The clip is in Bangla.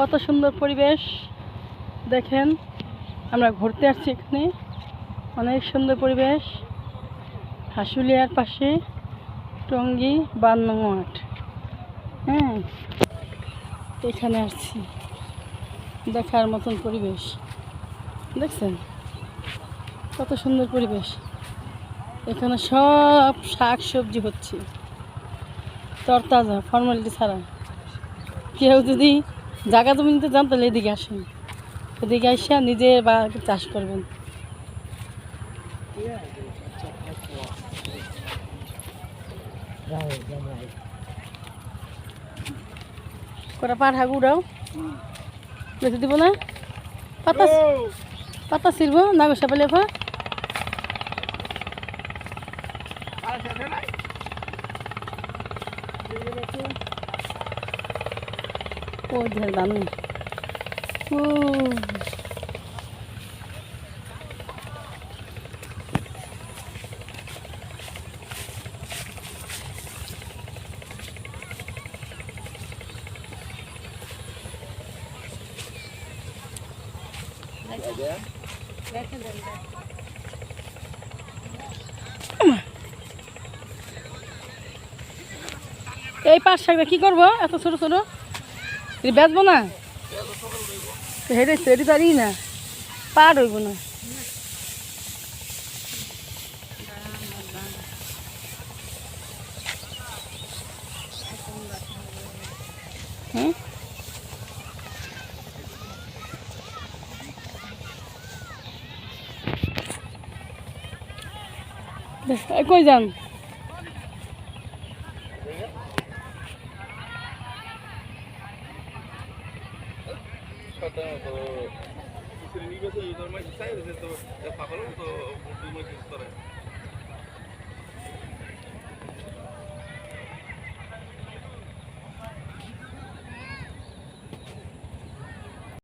কত সুন্দর পরিবেশ। দেখেন, আমরা ঘুরতে আসছি এখানে। অনেক সুন্দর পরিবেশ। হাসুলিয়ার পাশে টঙ্গী বান্ন মাঠ হ্যাঁ এখানে আসছি। দেখার মতন পরিবেশ। দেখছেন? কত সুন্দর পরিবেশ। এখানে সব শাক সবজি হচ্ছে। তরতাজা, ফর্মালিটি ছাড়া। কেউ যদি জায়গা জমি নিতে চান তাহলে এদিকে আসেন। এদিকে আসে নিজে বা চাষ করবেন। কটা দিব না? পাতা পাতা না পেলে ফা। দামি ও এই পাঁচ শাকটা কি করব? এত ছোট ছোট? এটা বেচবো না? হেরে সেটি পারি না। পার হইব না। হুম এ, কই Se